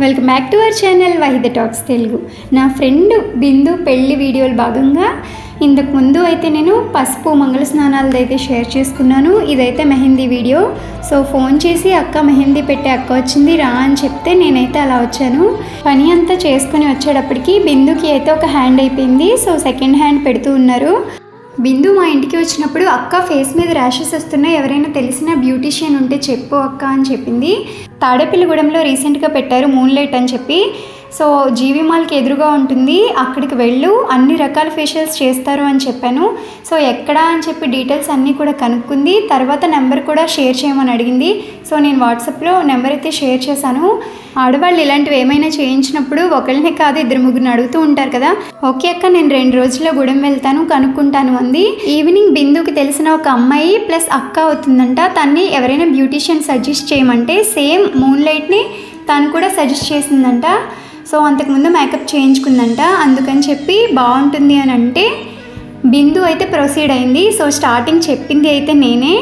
Welcome back to our channel Waheeda talks Telugu. నా friend బిందు పెళ్ళి వీడియోలు భాగంగా ఇంతకు ముందు అయితే నేను పసుపు మంగళ స్నానాలది అయితే షేర్ చేసుకున్నాను. ఇదైతే మెహందీ వీడియో. సో ఫోన్ చేసి అక్క మెహందీ పెట్టే అక్క వచ్చింది రా అని చెప్తే నేనైతే అలా వచ్చాను. పని అంతా చేసుకొని వచ్చేటప్పటికి బిందుకి అయితే ఒక హ్యాండ్ అయిపోయింది. సో సెకండ్ హ్యాండ్ పెడుతూ ఉన్నారు. బిందు మా ఇంటికి వచ్చినప్పుడు అక్క ఫేస్ మీద ర్యాషెస్ వస్తున్నాయి ఎవరైనా తెలిసిన బ్యూటీషియన్ ఉంటే చెప్పు అక్క అని చెప్పింది. తాడేపల్లిగూడెంలో రీసెంట్గా పెట్టారు మూన్ లైట్ అని చెప్పి. సో జీవి మాల్కి ఎదురుగా ఉంటుంది. అక్కడికి వెళ్ళు. అన్ని రకాల ఫేషియల్స్ చేస్తారు అని చెప్పాను. సో ఎక్కడ అని చెప్పి డీటెయిల్స్ అన్నీ కూడా కనుక్కుంది. తర్వాత నెంబర్ కూడా షేర్ చేయమని అడిగింది. సో నేను వాట్సాప్లో నెంబర్ అయితే షేర్ చేశాను. ఆడవాళ్ళు ఇలాంటివి ఏమైనా చేయించినప్పుడు ఒకరినే కాదు ఇద్దరు ముగ్గురిని అడుగుతూ ఉంటారు కదా. ఓకే అక్క నేను రెండు రోజుల్లో గూడెం వెళ్తాను కనుక్కుంటాను అంది. ఈవినింగ్ బిందుకి తెలిసిన ఒక అమ్మాయి ప్లస్ అక్క అవుతుందంట. తన్ని ఎవరైనా బ్యూటీషియన్ సజెస్ట్ చేయమంటే సేమ్ మూన్ లైట్ని తను కూడా సజెస్ట్ చేసిందంట. సో అంతకుముందు మేకప్ చేయించుకుందంట. అందుకని చెప్పి బాగుంటుంది అని అంటే బిందు అయితే ప్రొసీడ్ అయింది. సో స్టార్టింగ్ చెప్పింది అయితే నేనే.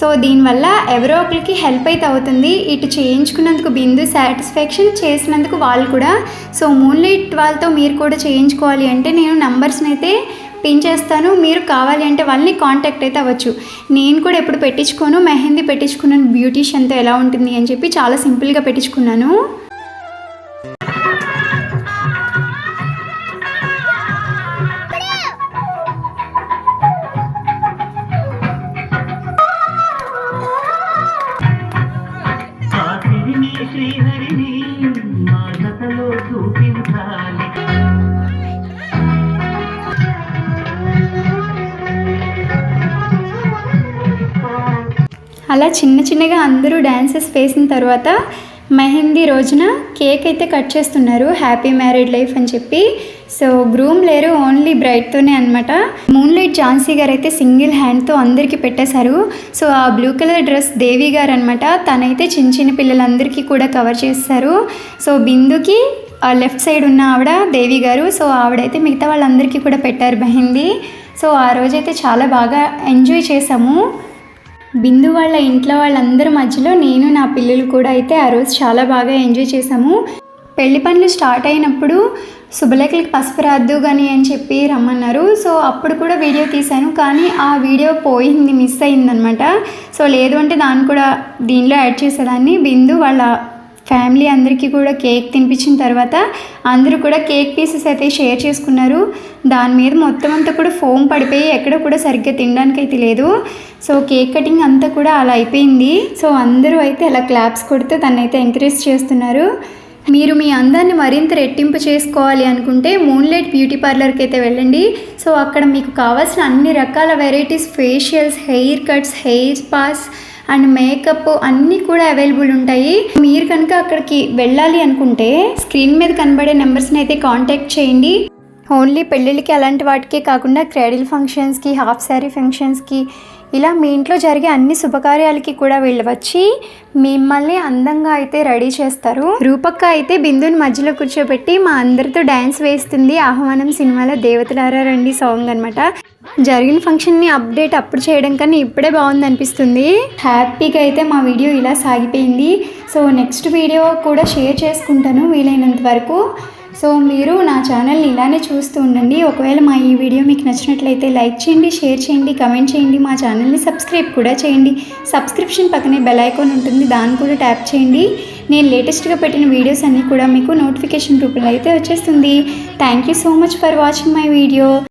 సో దీనివల్ల ఎవరో ఒకరికి హెల్ప్ అయితే అవుతుంది. ఇటు చేయించుకున్నందుకు బిందు సాటిస్ఫాక్షన్ చేసినందుకు వాళ్ళు కూడా. సో మూన్ లైట్ వాళ్ళతో మీరు కూడా చేయించుకోవాలి అంటే నేను నంబర్స్ని అయితే పిన్ చేస్తాను. మీరు కావాలి అంటే వాళ్ళని కాంటాక్ట్ అయితే అవ్వచ్చు. నేను కూడా ఎప్పుడు పెట్టించుకోను. మెహందీ పెట్టించుకున్నాను బ్యూటీషియన్తో ఎలా ఉంటుంది అని చెప్పి చాలా సింపుల్గా పెట్టించుకున్నాను. మా చూపించాలి. అలా చిన్న చిన్నగా అందరూ డ్యాన్సెస్ వేసిన తర్వాత మెహందీ రోజున కేక్ అయితే కట్ చేస్తున్నారు. హ్యాపీ మ్యారీడ్ లైఫ్ అని చెప్పి. సో గ్రూమ్ లేరు ఓన్లీ బ్రైట్తోనే అనమాట మూన్ లైట్ ఝాన్సీ గారు అయితే సింగిల్ హ్యాండ్తో అందరికీ పెట్టేశారు. సో ఆ బ్లూ కలర్ డ్రెస్ దేవి గారు అనమాట తనైతే చిన్న చిన్న పిల్లలందరికీ కూడా కవర్ చేస్తారు. సో బిందుకి ఆ లెఫ్ట్ సైడ్ ఉన్న ఆవిడ దేవి గారు. సో ఆవిడైతే మిగతా వాళ్ళందరికీ కూడా పెట్టారు మెహందీ. సో ఆ రోజైతే చాలా బాగా ఎంజాయ్ చేసాము బిందు వాళ్ళ ఇంట్లో వాళ్ళందరి మధ్యలో నేను నా పిల్లలు కూడా అయితే ఆ రోజు చాలా బాగా ఎంజాయ్ చేసాము పెళ్ళి పనులు స్టార్ట్ అయినప్పుడు శుభలేఖలకి పసుపు రాద్దు కానీ అని చెప్పి రమ్మన్నారు. సో అప్పుడు కూడా వీడియో తీశాను. కానీ ఆ వీడియో పోయింది మిస్ అయిందనమాట సో లేదు అంటే దాన్ని కూడా దీనిలో యాడ్ చేసేదాన్ని. బిందు వాళ్ళ ఫ్యామిలీ అందరికీ కూడా కేక్ తినిపించిన తర్వాత అందరూ కూడా కేక్ పీసెస్ అయితే షేర్ చేసుకున్నారు. దాని మీద మొత్తం అంతా కూడా ఫోమ్ పడిపోయి ఎక్కడ కూడా సరిగ్గా తినడానికి అయితే లేదు. సో కేక్ కటింగ్ అంతా కూడా అలా అయిపోయింది. సో అందరూ అయితే అలా క్లాప్స్ కొడుతూ తనైతే ఎంకరేజ్ చేస్తున్నారు. మీరు మీ అందాన్ని మరింత రెట్టింపు చేసుకోవాలి అనుకుంటే మూన్లైట్ బ్యూటీ పార్లర్కి అయితే వెళ్ళండి. సో అక్కడ మీకు కావాల్సిన అన్ని రకాల varieties facials haircuts hair spas and makeup అన్నీ కూడా అవైలబుల్ ఉంటాయి. మీరు కనుక అక్కడికి వెళ్ళాలి అనుకుంటే స్క్రీన్ మీద కనబడే నెంబర్స్ని అయితే కాంటాక్ట్ చేయండి. ఓన్లీ పెళ్ళిళ్ళకి అలాంటి వాటికే కాకుండా క్రాడిల్ ఫంక్షన్స్కి హాఫ్ శారీ ఫంక్షన్స్కి ఇలా మీ ఇంట్లో జరిగే అన్ని శుభకార్యాలకి కూడా వీళ్ళు వచ్చి మిమ్మల్ని అందంగా అయితే రెడీ చేస్తారు. రూపక్క అయితే బిందుని మధ్యలో కూర్చోబెట్టి మా అందరితో డ్యాన్స్ వేస్తుంది. ఆహ్వానం సినిమాలో దేవతలారా రండి సాంగ్ అనమాట జరిగిన ఫంక్షన్ని అప్డేట్ అప్పుడు చేయడం కన్నా ఇప్పుడే బాగుంది అనిపిస్తుంది. హ్యాపీగా అయితే మా వీడియో ఇలా సాగిపోయింది. సో నెక్స్ట్ వీడియో కూడా షేర్ చేసుకుంటాను వీలైనంత వరకు. సో మీరు నా ఛానల్ని ఇలానే చూస్తూ ఉండండి. ఒకవేళ మా ఈ వీడియో మీకు నచ్చినట్లయితే లైక్ చేయండి షేర్ చేయండి కమెంట్ చేయండి మా ఛానల్ని సబ్స్క్రైబ్ కూడా చేయండి. సబ్స్క్రిప్షన్ పక్కనే బెల్ ఐకాన్ ఉంటుంది దాన్ని కూడా ట్యాప్ చేయండి. నేను లేటెస్ట్గా పెట్టిన వీడియోస్ అన్నీ కూడా మీకు నోటిఫికేషన్ రూపంలో అయితే వచ్చేస్తుంది. Thank you so much for watching my video.